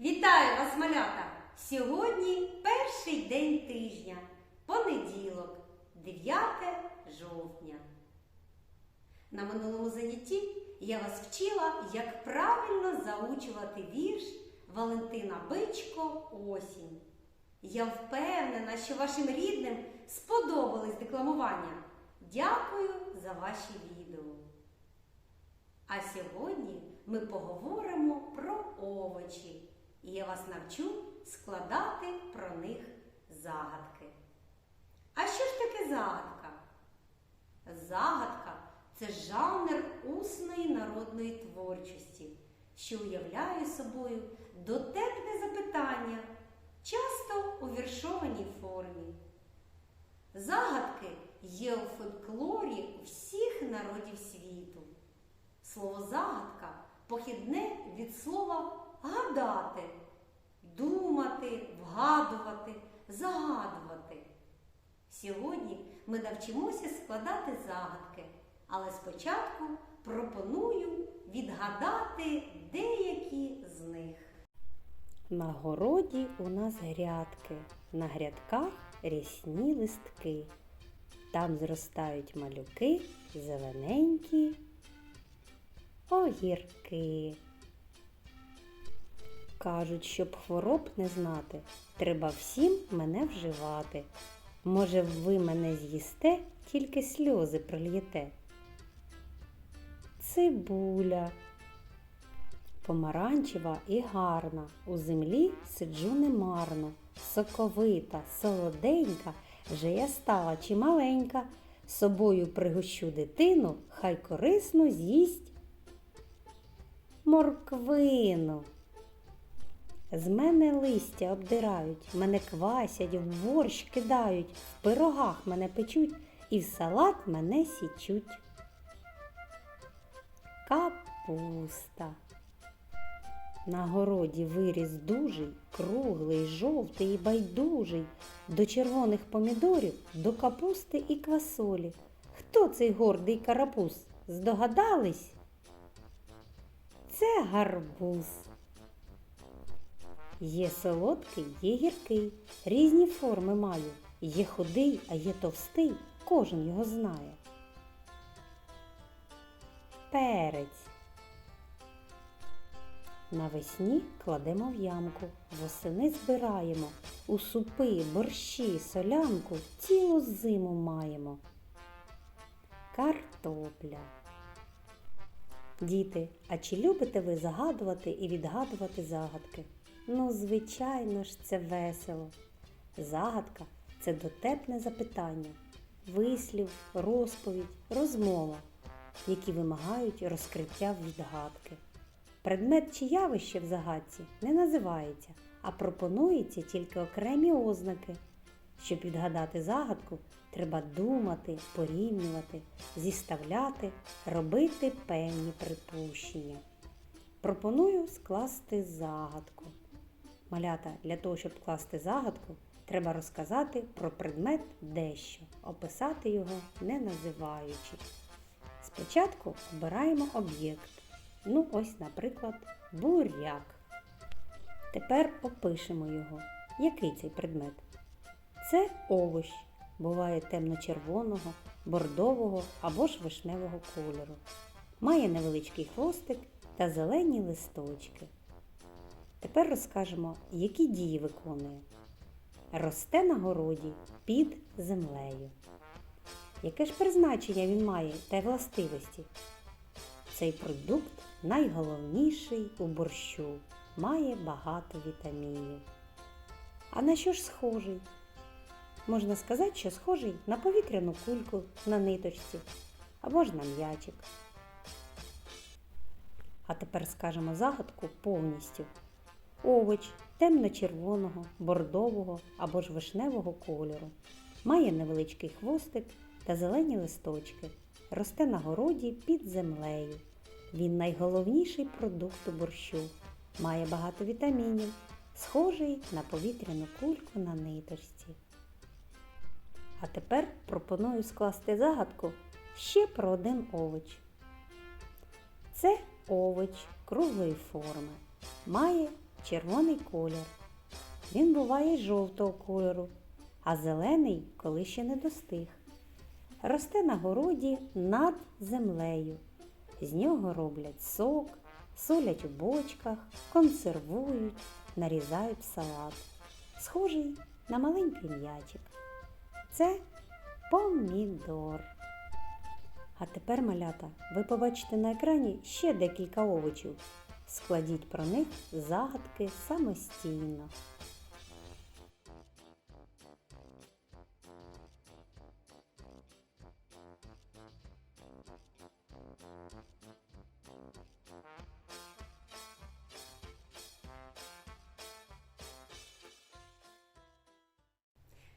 Вітаю вас, малята! Сьогодні перший день тижня, понеділок, 9 жовтня. На минулому занятті я вас вчила, як правильно заучувати вірш Валентина Бичко Осінь. Я впевнена, що вашим рідним сподобались декламування. Дякую за ваші відео. А сьогодні ми поговоримо про овочі, і я вас навчу складати про них загадки. А що ж таке загадка? Загадка це жанр усної народної творчості, що уявляє собою дотепне запитання, часто у віршованій формі. Загадки є у фольклорі всіх народів світу. Слово загадка похідне від слова гадати, думати, вгадувати, загадувати. Сьогодні ми навчимося складати загадки, але спочатку пропоную відгадати деякі з них. На городі у нас грядки, на грядках рясні листки. Там зростають малюки, зелененькі огірки. Кажуть, щоб хвороб не знати, треба всім мене вживати. Може, ви мене з'їсте, тільки сльози прольєте. Цибуля. Помаранчева і гарна, у землі сиджу немарно, соковита, солоденька, вже я стала чималенька, собою пригощу дитину, хай корисно з'їсть морквину. З мене листя обдирають, мене квасять, в борщ кидають, в пирогах мене печуть і в салат мене січуть. Капуста. На городі виріс дужий, круглий, жовтий і байдужий, до червоних помідорів, до капусти і квасолі. Хто цей гордий карапуз? Здогадались? Це гарбуз. Є солодкий, є гіркий, різні форми має. Є худий, а є товстий, кожен його знає. Перець. Навесні кладемо в ямку, восени збираємо, у супи, борщі, солянку цілу зиму маємо. Картопля. Діти, а чи любите ви загадувати і відгадувати загадки? Ну, звичайно ж, це весело. Загадка це дотепне запитання, вислів, розповідь, розмова, які вимагають розкриття відгадки. Предмет чи явище в загадці не називається, а пропонується тільки окремі ознаки. Щоб відгадати загадку, треба думати, порівнювати, зіставляти, робити певні припущення. Пропоную скласти загадку. Малята, для того, щоб скласти загадку, треба розказати про предмет дещо, описати його не називаючи. Спочатку обираємо об'єкт. Ну, ось, наприклад, буряк. Тепер опишемо його. Який цей предмет? Це овощ. Буває темно-червоного, бордового або ж вишневого кольору. Має невеличкий хвостик та зелені листочки. Тепер розкажемо, які дії виконує. Росте на городі під землею. Яке ж призначення він має та властивості? Цей продукт найголовніший у борщу, має багато вітамінів. А на що ж схожий? Можна сказати, що схожий на повітряну кульку на ниточці або ж на м'ячик. А тепер скажемо загадку повністю. Овоч темно-червоного, бордового або ж вишневого кольору. Має невеличкий хвостик та зелені листочки. Росте на городі під землею. Він найголовніший продукт у борщу. Має багато вітамінів, схожий на повітряну кульку на ниточці. А тепер пропоную скласти загадку ще про один овоч. Це овоч круглої форми. Має червоний колір. Він буває жовтого кольору, а зелений, коли ще не достиг. Росте на городі над землею. З нього роблять сок, солять у бочках, консервують, нарізають салат. Схожий на маленький м'ячик. Це помідор. А тепер, малята, ви побачите на екрані ще декілька овочів. Складіть про них загадки самостійно.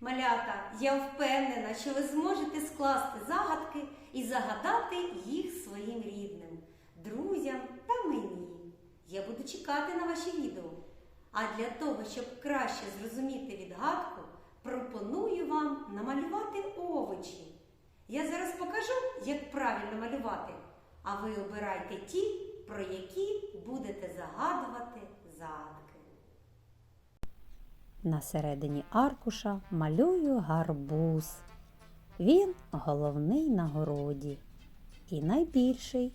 Малята, я впевнена, що ви зможете скласти загадки і загадати їх своїм рідним, друзям та мені. Я буду чекати на ваші відео. А для того, щоб краще зрозуміти відгадку, пропоную вам намалювати овочі. Я зараз покажу, як правильно малювати, а ви обирайте ті, про які будете загадувати загадки. На середині аркуша малюю гарбуз. Він головний на городі і найбільший.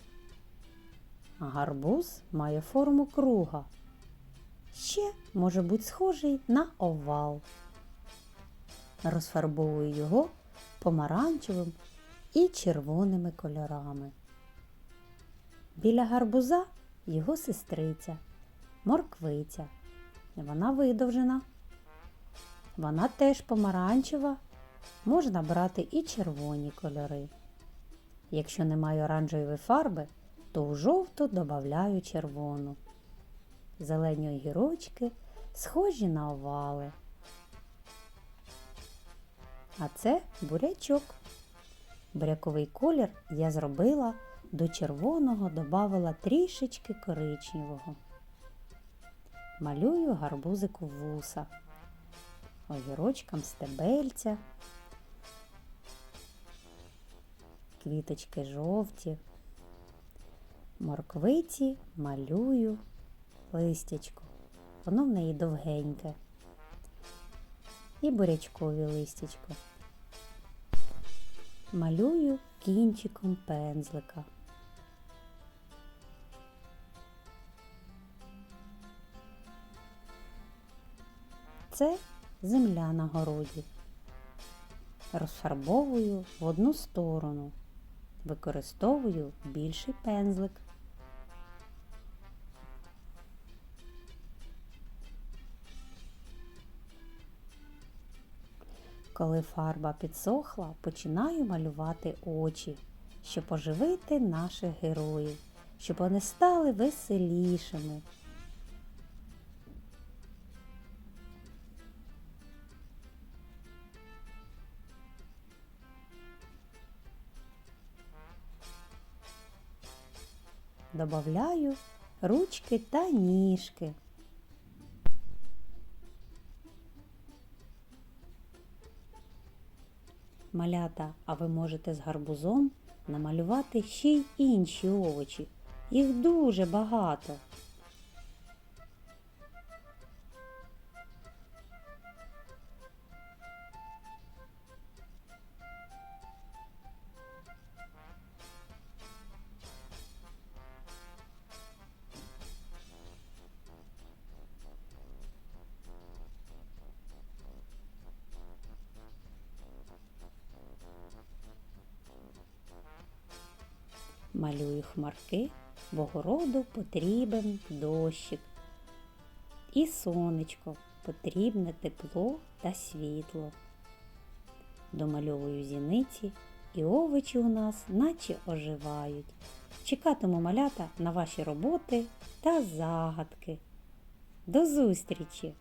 Гарбуз має форму круга. Ще може бути схожий на овал. Розфарбовую його помаранчевим і червоними кольорами. Біля гарбуза його сестриця, морквиця. Вона видовжена. Вона теж помаранчева, можна брати і червоні кольори. Якщо немає оранжевої фарби, то у жовту додаю червону. Зелені огірочки схожі на овали. А це бурячок. Буряковий колір я зробила до червоного додавала трішечки коричневого. Малюю гарбузику вуса огірочкам стебельця, квіточки жовті, морквиці малюю листячко. Воно в неї довгеньке. І бурячкові листячко. Малюю кінчиком пензлика. Це земля на городі. Розфарбовую в одну сторону. Використовую більший пензлик. Коли фарба підсохла, починаю малювати очі, щоб оживити наших героїв, щоб вони стали веселішими. Добавляю ручки та ніжки. Малята, а ви можете з гарбузом намалювати ще й інші овочі. Їх дуже багато. Малюю хмарки, в огороду потрібен дощик. І сонечко потрібне тепло та світло. Домальовую зіниці, і овочі у нас наче оживають. Чекатиму малята на ваші роботи та загадки. До зустрічі!